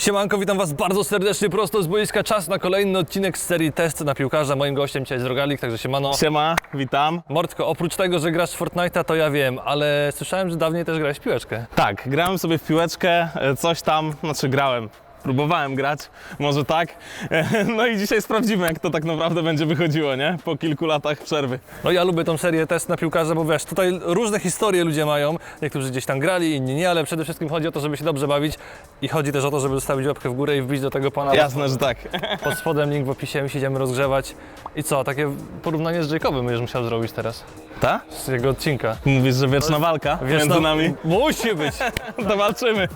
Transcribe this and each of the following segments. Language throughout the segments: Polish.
Siemanko, witam Was bardzo serdecznie prosto z boiska. Czas na kolejny odcinek z serii Test na piłkarza. Moim gościem dzisiaj jest Rogalik, także siemano. Siema, witam. Mordko, oprócz tego, że grasz w Fortnite'a, to ja wiem, ale słyszałem, że dawniej też grałeś w piłeczkę. Tak, grałem sobie w piłeczkę, e, coś tam, znaczy grałem. Próbowałem grać, może tak. No i dzisiaj sprawdzimy, jak to tak naprawdę będzie wychodziło, nie? Po kilku latach przerwy. No ja lubię tą serię Test na piłkarza, bo wiesz, tutaj różne historie ludzie mają. Niektórzy gdzieś tam grali, inni nie, ale przede wszystkim chodzi o to, żeby się dobrze bawić i chodzi też o to, żeby zostawić łapkę w górę i wbić do tego pana. Jasne, że tak. Pod spodem link w opisie, my się idziemy rozgrzewać. I co, takie porównanie z Jacobem będziesz musiał zrobić teraz, Ta? z jego odcinka. Mówisz, że wieczna walka Wiesz, między no, nami? Musi być. To walczymy.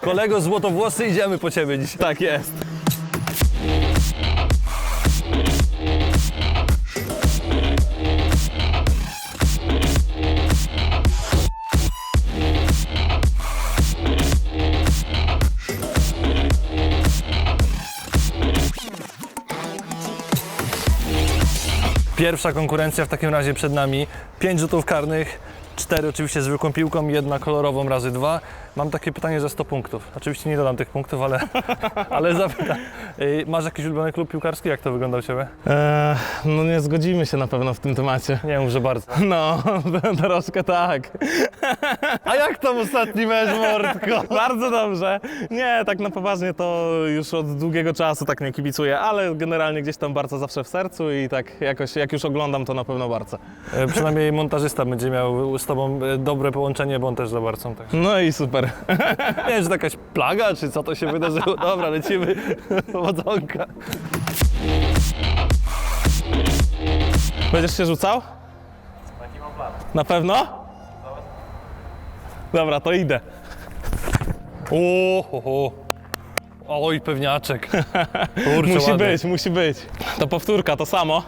Kolego złotowłosy, idziemy po ciebie dzisiaj. Tak jest. Pierwsza konkurencja w takim razie przed nami. Pięć rzutów karnych, cztery oczywiście zwykłą piłką, jedna kolorową razy dwa. Mam takie pytanie za 100 punktów. Oczywiście nie dodam tych punktów, ale, ale zapytam. Ej, Masz jakiś ulubiony klub piłkarski? Jak to wygląda u Ciebie? E, no nie zgodzimy się na pewno w tym temacie. Nie mów, że bardzo. No, troszkę tak. A jak tam ostatni mecz, Mordko? Bardzo dobrze. Nie, tak na poważnie to już od długiego czasu tak nie kibicuję, ale generalnie gdzieś tam bardzo zawsze w sercu i tak jakoś jak już oglądam to na pewno bardzo. E, Przynajmniej montażysta będzie miał z Tobą e, dobre połączenie, bo on też za bardzo. Tak. No i super. Nie wiem, czy to jakaś plaga, czy co to się wydarzyło. Dobra, lecimy. Powodzonka. Będziesz się rzucał? Na pewno? Dobra, to idę. O, ho, ho. Oj, pewniaczek. Kurczę, Musi ładnie. być, musi być. To powtórka, to samo.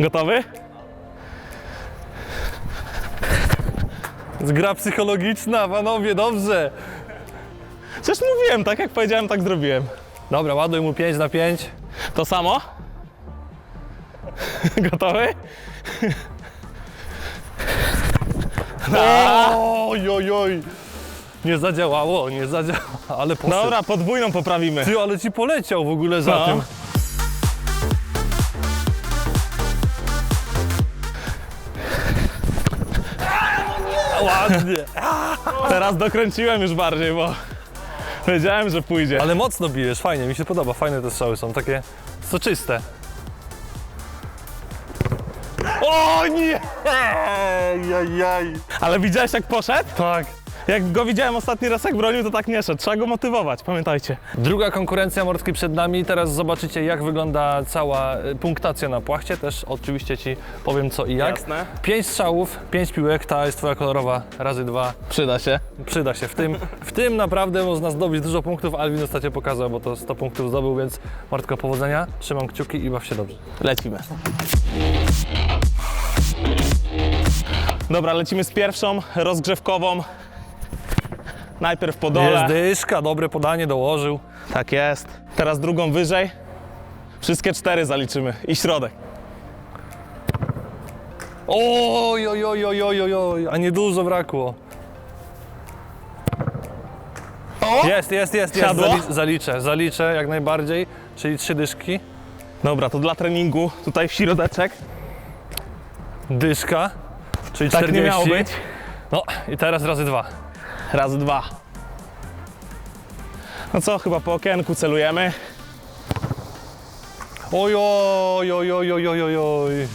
Gotowy? Gra psychologiczna, panowie, dobrze. Przecież mówiłem, tak jak powiedziałem, tak zrobiłem. Dobra, ładuj mu 5 na 5. To samo? Gotowy? Oj, oj, oj. Nie zadziałało, nie zadziałało, ale poszedł. Dobra, podwójną poprawimy. Ty, ale ci poleciał w ogóle za No. tym. Ładnie. Teraz dokręciłem już bardziej, bo wiedziałem, że pójdzie. Ale mocno bijesz, fajnie, mi się podoba, fajne te strzały są, takie soczyste. O nie! Jajaj. Ale widziałeś jak poszedł? Tak. Jak go widziałem ostatni raz jak bronił, to tak nie szedł. Trzeba go motywować, pamiętajcie. Druga konkurencja morskiej przed nami. Teraz zobaczycie, jak wygląda cała y, punktacja na płachcie. Też oczywiście Ci powiem co i jak. Jasne. Pięć strzałów, pięć piłek, ta jest Twoja kolorowa, razy dwa. Przyda się. Przyda się. W tym, w tym naprawdę można zdobyć dużo punktów. Alwin ostatnio pokazał, bo to 100 punktów zdobył, więc Martko, powodzenia. Trzymam kciuki i baw się dobrze. Lecimy. Dobra, lecimy z pierwszą rozgrzewkową. Najpierw po dole. Jest dyszka, dobre podanie dołożył. Tak jest. Teraz drugą wyżej. Wszystkie cztery zaliczymy. I środek. Oj, oj, oj, oj, oj, oj, a niedużo brakło. Jest, jest, jest, jest. Siadło? Zali- zaliczę, zaliczę jak najbardziej, czyli trzy dyszki. Dobra, to dla treningu tutaj w środeczek. Dyszka, czyli Tak 40. nie miało być. No i teraz razy dwa. Raz, dwa. No co, chyba po okienku celujemy. Oj, oj, oj, oj, oj, oj, oj.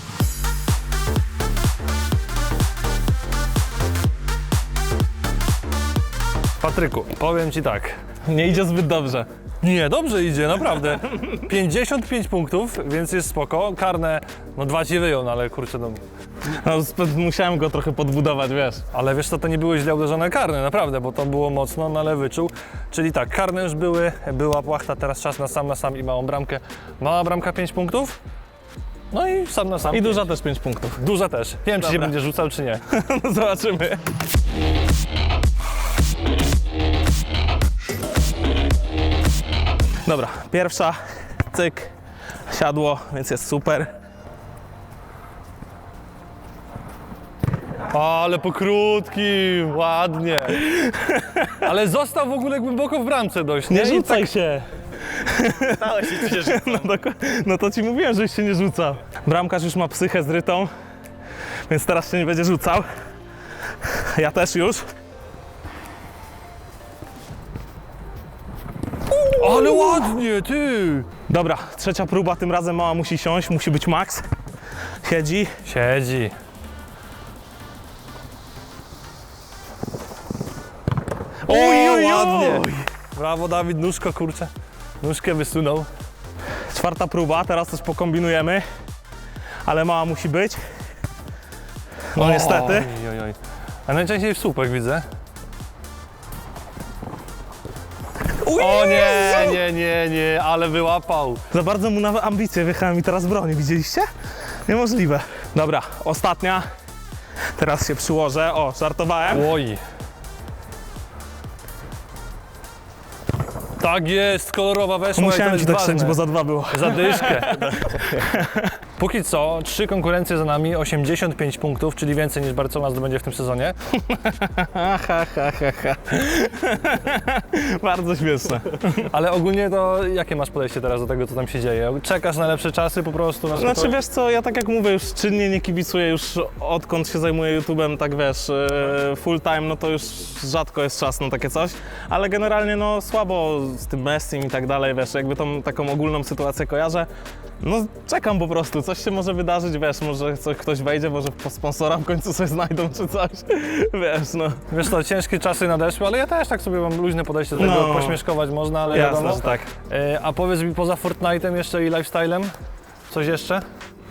Patryku, powiem Ci tak. Nie idzie zbyt dobrze. Nie, dobrze idzie, naprawdę. 55 punktów, więc jest spoko. Karne, no dwa Ci wyjął, no ale kurczę, no. No, musiałem go trochę podbudować, wiesz. Ale wiesz co, to nie były źle uderzone karne, naprawdę, bo to było mocno, no ale wyczuł. Czyli tak, karne już były, była płachta, teraz czas na sam na sam i małą bramkę. Mała bramka 5 punktów. No i sam na sam. I duża też 5 punktów. Duża też. Nie wiem, czy się Dobra. będzie rzucał, czy nie. No zobaczymy. Dobra, pierwsza, cyk, siadło, więc jest super. Ale po krótkim, ładnie. Ale został w ogóle głęboko w bramce dość. Nie I rzucaj się! Stałeś się przecież. No, doko- no to ci mówiłem, żeś się nie rzucał. Bramkarz już ma psychę zrytą, więc teraz się nie będzie rzucał. Ja też już. Ale ładnie, ty! Dobra, trzecia próba, tym razem mała musi siąść, musi być max. Siedzi. Siedzi. Oj. Brawo Dawid, nóżko kurczę. Nóżkę wysunął. Czwarta próba, teraz coś pokombinujemy, ale mała musi być. No niestety. Oj, oj, oj. A najczęściej w słupek widzę. O nie, nie, nie, nie, ale wyłapał. Za bardzo mu na ambicje wjechałem i teraz broni, widzieliście? Niemożliwe. Dobra, ostatnia. Teraz się przyłożę. O, żartowałem. Oj. Tak jest, kolorowa weszła i to Musiałem jest ci tak ważne. strzelić, bo za dwa było. Zadyszkę. Póki co, trzy konkurencje za nami, 85 punktów, czyli więcej niż Barcelona zdobędzie w tym sezonie. Ha, ha, ha, ha, ha. Bardzo śmieszne. Ale ogólnie to jakie masz podejście teraz do tego, co tam się dzieje? Czekasz na lepsze czasy po prostu? Na Znaczy wiesz co, ja tak jak mówię, już czynnie nie kibicuję, już odkąd się zajmuję YouTube'em, tak wiesz, e, full time, no to już rzadko jest czas na takie coś, ale generalnie no słabo z tym Messim i tak dalej, wiesz, jakby tą taką ogólną sytuację kojarzę, no czekam po prostu, coś się może wydarzyć, wiesz, może coś, ktoś wejdzie, może po sponsora w końcu coś znajdą czy coś, wiesz, no. Wiesz to, ciężkie czasy nadeszły, ale ja też tak sobie mam luźne podejście do tego, No. pośmieszkować można, ale Jasne, wiadomo. że tak. E, A powiedz mi poza Fortnite'em jeszcze i lifestylem, coś jeszcze?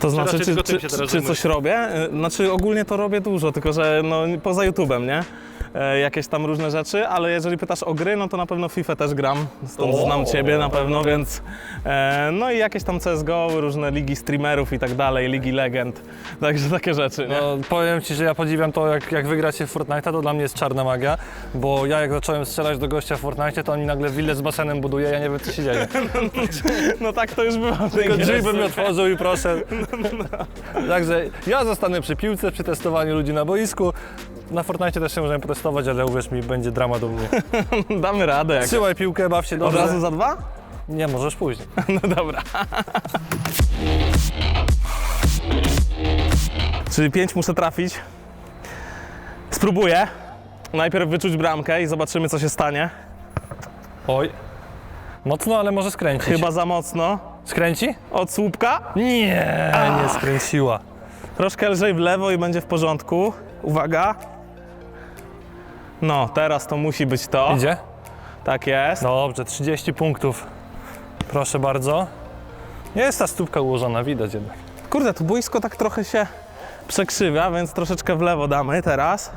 To znaczy, czy, czy, czy zajmujesz? coś robię? Y, Znaczy ogólnie to robię dużo, tylko że no, poza YouTube'em, nie? E, jakieś tam różne rzeczy, ale jeżeli pytasz o gry, no to na pewno FIFA też gram, stąd O, znam Ciebie na pewno, więc e, no i jakieś tam CSGO, różne ligi streamerów i tak dalej, ligi legend, także takie rzeczy, nie? No, powiem Ci, że ja podziwiam to, jak, jak wygracie w Fortnite'a, to dla mnie jest czarna magia, bo ja jak zacząłem strzelać do gościa w Fortnite, to oni nagle willę z basenem buduje, ja nie wiem co się dzieje. No tak to już bywa. Tylko drzwi bym otworzył i proszę. Także ja zostanę przy piłce, przy testowaniu ludzi na boisku. Na Fortnite też się możemy potestować, ale uwierz mi, będzie drama u mnie. Damy radę. Jak... Trzymaj piłkę, baw się Od dobrze. razu za dwa? Nie, możesz później. No dobra. Czyli pięć muszę trafić. Spróbuję. Najpierw wyczuć bramkę i zobaczymy, co się stanie. Oj. Mocno, ale może skręcić. Chyba za mocno. Skręci? Od słupka. Nie, nie skręciła. Troszkę lżej w lewo i będzie w porządku. Uwaga. No, teraz to musi być to. Idzie? Tak jest. Dobrze, 30 punktów. Proszę bardzo. Nie jest ta stópka ułożona, widać jednak. Kurde, tu boisko tak trochę się przekrzywia, więc troszeczkę w lewo damy teraz.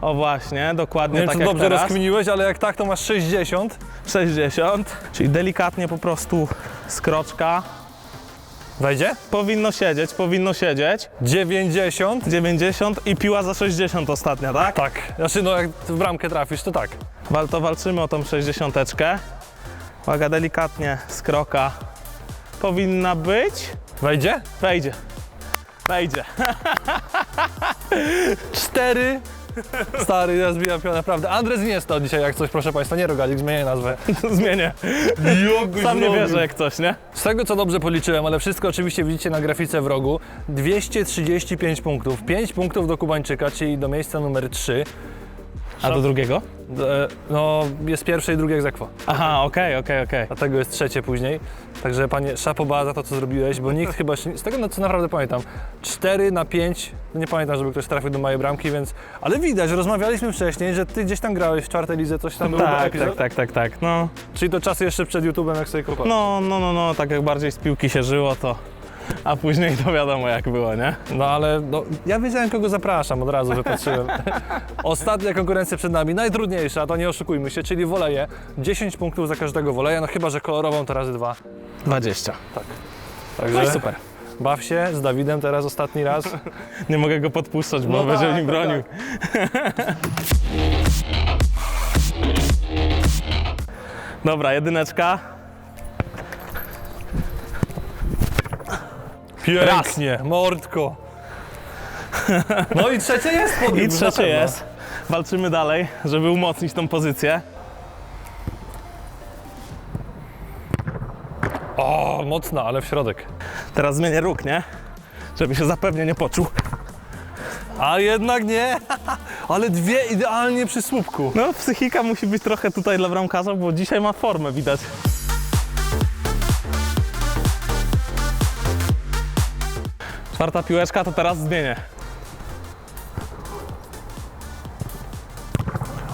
O właśnie, dokładnie Nie wiem, tak czy jak dobrze teraz. rozkminiłeś, ale jak tak, to masz 60. 60, czyli delikatnie po prostu skroczka. Wejdzie? Powinno siedzieć, powinno siedzieć. 90. 90 i piła za 60 ostatnia, tak? Tak. Znaczy, no jak w bramkę trafisz, to tak. Wal, to walczymy o tą 60. Uwaga, delikatnie skroka. Powinna być. Wejdzie? Wejdzie. Wejdzie. Cztery. Stary, ja zbijam pion, naprawdę. Andres nie to dzisiaj jak coś, proszę Państwa, nie rogalik, zmienię nazwę. Zmienię. Sam nie wierzę jak coś, nie? Z tego co dobrze policzyłem, ale wszystko oczywiście widzicie na grafice w rogu, 235 punktów. 5 punktów do Kubańczyka, czyli do miejsca numer 3. A do drugiego? E, No, jest pierwsze i drugie egzekwo. Aha, okej, okej, okej. Dlatego jest trzecie później. Także panie szapoba za to, co zrobiłeś, bo nikt chyba się, z tego no, co naprawdę pamiętam, 4 na 5, no nie pamiętam, żeby ktoś trafił do mojej bramki, więc, ale widać, rozmawialiśmy wcześniej, że ty gdzieś tam grałeś w czwartej lidze, coś tam było Tak, epizod? tak, tak, tak, tak. No, Czyli to czasy jeszcze przed YouTube'em, jak sobie kopał. no, no, no, no, tak jak bardziej z piłki się żyło, to... A później to wiadomo jak było, nie? No ale no, ja wiedziałem, kogo zapraszam, od razu wypatrzyłem. Ostatnia konkurencja przed nami, najtrudniejsza, to nie oszukujmy się, czyli woleje. 10 punktów za każdego woleja, no chyba, że kolorową to razy dwa. 20. Także No i super. baw się z Dawidem teraz ostatni raz. Nie mogę go podpuszczać, bo No będzie tak, nim tak, bronił. Dobra, jedyneczka. Pięknie, mordko. No i trzecie jest podium. I już na trzecie pewno. jest. Walczymy dalej, żeby umocnić tą pozycję. O, mocna, ale w środek. Teraz zmienię róg, nie? Żeby się zapewnie nie poczuł. A jednak nie. Ale dwie idealnie przy słupku. No, psychika musi być trochę tutaj dla bramkarza, bo dzisiaj ma formę, widać. Czwarta piłeczka, to teraz zmienię.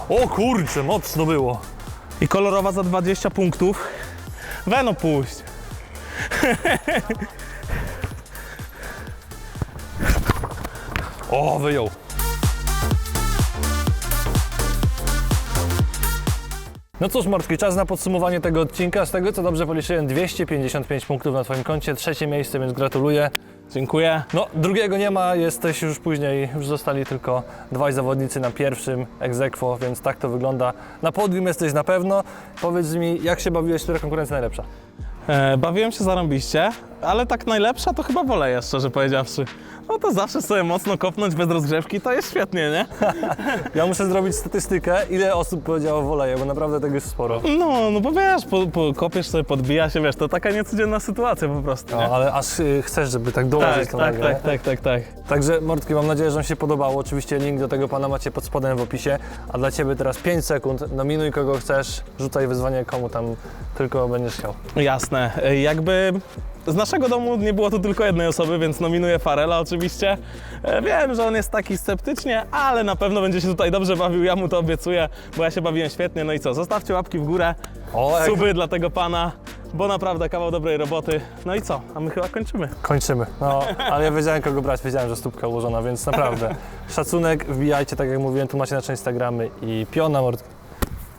O kurczę, mocno było. I kolorowa za 20 punktów. Weno puść. O, wyjął. No cóż, Mortki, czas na podsumowanie tego odcinka. Z tego co dobrze policzyłem, 255 punktów na Twoim koncie, trzecie miejsce, więc gratuluję. Dziękuję. No, drugiego nie ma, jesteś już później, już zostali tylko dwaj zawodnicy na pierwszym egzekwo, więc tak to wygląda. Na podium jesteś na pewno. Powiedz mi, jak się bawiłeś, która konkurencja najlepsza? E, bawiłem się zarąbiście, ale tak najlepsza to chyba woleja, szczerze powiedziawszy. No to zawsze sobie mocno kopnąć bez rozgrzewki, to jest świetnie, nie? Ja muszę zrobić statystykę, ile osób powiedziało woleje, bo naprawdę tego jest sporo. No, no bo wiesz, po, po, kopiesz sobie, podbija się, wiesz, to taka niecodzienna sytuacja po prostu, No, nie? ale aż y, chcesz, żeby tak dołożyć Tak, tą tak, tak, tak, tak, tak. Także Mortki, mam nadzieję, że Wam się podobało. Oczywiście link do tego pana macie pod spodem w opisie. A dla Ciebie teraz 5 sekund. Nominuj kogo chcesz, rzucaj wyzwanie komu tam tylko będziesz chciał. Jasne. E, Jakby z naszego domu nie było tu tylko jednej osoby, więc nominuję Farela oczywiście. E, Wiem, że on jest taki sceptycznie, ale na pewno będzie się tutaj dobrze bawił, ja mu to obiecuję, bo ja się bawiłem świetnie. No i co, zostawcie łapki w górę, O, jak suby dla tego pana, bo naprawdę kawał dobrej roboty. No i co, a my chyba kończymy. kończymy. No, ale ja wiedziałem kogo brać, wiedziałem, że stópka ułożona, więc naprawdę szacunek, wbijajcie, tak jak mówiłem, tu macie nasze Instagramy i piona.